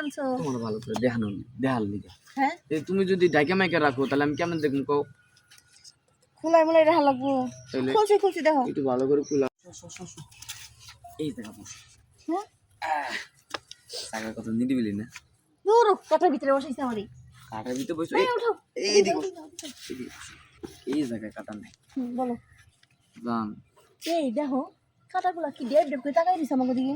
আনছো? তোমার ভালো করে দেখানো দেখার লিগে। হ্যাঁ? তুমি যদি ডাইকা মাইকা রাখো তাহলে আমি কেমন দেখব কও? খোলাই মোলাই রাখা লাগবো। খুলছি খুলছি দেখো। একটু ভালো করে খুলা। এই দেখা বস। হ্যাঁ? টাকার কথা নিদিবিলি না? দূর কাটার ভিতরে বসাইছে আমারই কাটার ভিতরে বসে। এই উঠো এই বসো। এই জায়গায় কাটা নাই। বলো। জান এই দেখো কাটাগুলা কি ডেপ ডেপ করে তাকাই দিছে আমাকে দিকে।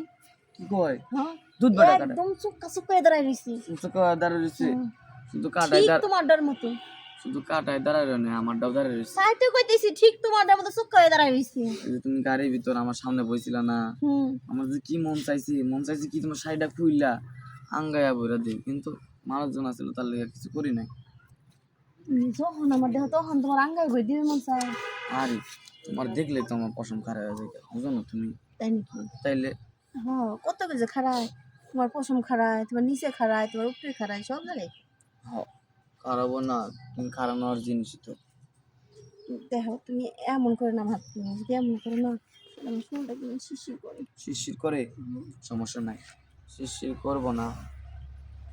কি কয়? হ্যাঁ? দুধ বাটা কাটা। একদম চুক্কা চুক্কা রইছি। শুধু দাঁড়ায় রয়েছে শুধু কাটায় ঠিক তোমার ডার মতো। শুধু কাটায় দাঁড়ায় রয়ে আমার ডাও দাঁড়ায় রয়েছে সাইতে কইতেছি ঠিক তোমার ডার মতো চুক্কা দাঁড়াই রইছি। এই যে তুমি গাড়ির ভিতর আমার সামনে বইছিল না আমার যে কি মন চাইছি মন চাইছি কি তোমার শাড়িটা খুইলা আঙ্গায়া বইরা দিই। কিন্তু মানুষজন আছিল তার লেগে কিছু করি নাই। যখন আমার দেহ তখন তোমার আঙ্গাই বই দিবে মন চায়। আরে তোমার দেখলে তো আমার পশম খারাপ হয়ে যায়। বুঝো না তুমি? তাই নাকি? তাইলে হ্যাঁ কত কিছু খারায় তোমার পশম খারায় তোমার নিচে খারায় তোমার উপরে খারায় সব জায়গায় হ খারাপও না তুমি খারাপ নেওয়ার জিনিসই তো। দেখো তুমি এমন করে না ভাব তুমি যদি এমন করে না আমার শরীরটা কিন্তু শিশির করে। শিরশির করে? সমস্যা নাই। শিরশির করব না।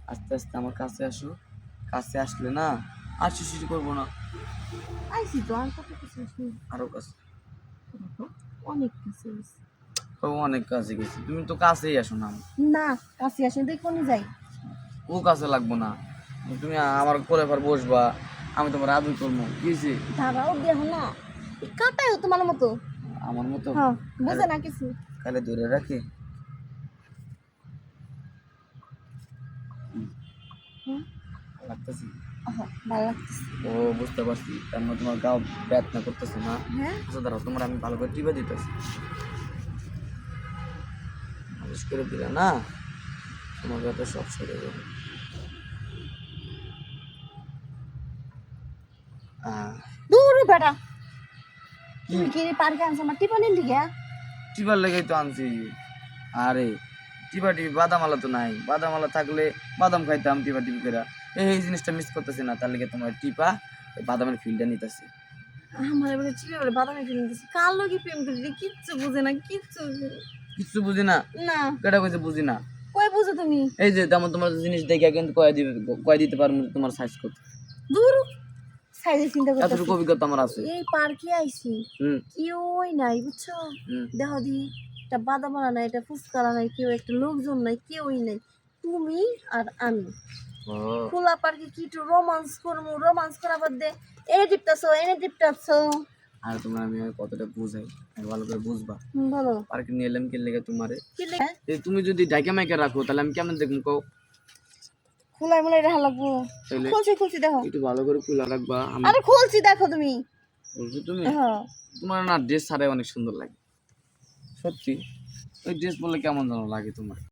আস্তে আস্তে আমার কাছে আসো। কাছে আসলে না আর শিরশির করব না। আইসি তো আর কত কিছু আছে। আরও কাছে। অনেক কিছু। ও অনেক কাছে গেছি। তুমি তো কাছেই আসো না। না কাছে আসে দেখো নি যাই। ও কাছে লাগবো না। তুমি আমার করে পর বসবা আমি তোমার আদর করব। কি হয়েছে? দাঁড়াও দেখো না। এই তোমার মতো। আমার মতো? হ্যাঁ বুঝে না কিছু। কালে ধরে রাখে। লাগতেছি? ভালো ও বুঝতে পারছি। তার মানে তোমার গাও ব্যথা করতেছে না? হ্যাঁ। আচ্ছা দাঁড়াও তোমার আমি ভালো করে টিপে দিতেছি। মালিশ করে দিলে না তোমার ব্যথা সব সেরে যাবে দূর বেটা। তুমি কি পার্কে আনছো? আমার টিপার লেগেই তো আনছি। আরে টিপা টিপি বাদামালা তো নাই। বাদামালা থাকলে বাদাম খাইতাম টিপা টিপি করে এই এই জিনিসটা মিস করতেছি না তার লেগে তোমার টিপা বাদামের ফিল্ডটা নিতেছি। আমার এবারে চিপে বলে বাদামে ফিরে দিচ্ছে কার লোকে প্রেম করে কিচ্ছু বুঝে না কিচ্ছু না। বুঝি না। না। কেটা কইছে বুঝি না? কই বুঝো তুমি? এই যে তেমন তোমার জিনিস দেখে কিন্তু কয়ে দিবে কয়ে দিতে পারব তোমার সাইজ কত। দূর। সাইজে চিন্তা করতে এতটুকু অভিজ্ঞতা আমার আছে। এই পার্কে আইছি। হুম। কেউই নাই বুঝছ? দেখো দি এটা বাদামালা নাই এটা ফুচকালা নাই কেউ একটা লোকজন নাই কেউই নাই। তুমি আর আমি। খোলা পার্কে কি একটু রোমান্স করব রোমান্স করার দে এনে টিপটাছো এনে টিপটাছো আর তোমার আমি কতটা বুঝাই? ভালো করে বুঝবা? বলো। পার্কে নিয়ে এলাম কে লেগে? তোমারে এই তুমি যদি ডাইকা মাইকা রাখো তাহলে আমি কেমন দেখব কও? খোলাই মোলাই রাখা লাগবো। খুলছি খুলছি দেখো। একটু ভালো করে খোলা রাখবা আরে খুলছি দেখো তুমি। বলছো তুমি? হ্যাঁ। তোমার না ড্রেস ছাড়াই অনেক সুন্দর লাগে। সত্যি। ওই ড্রেস পরলে কেমন যেন লাগে তোমার।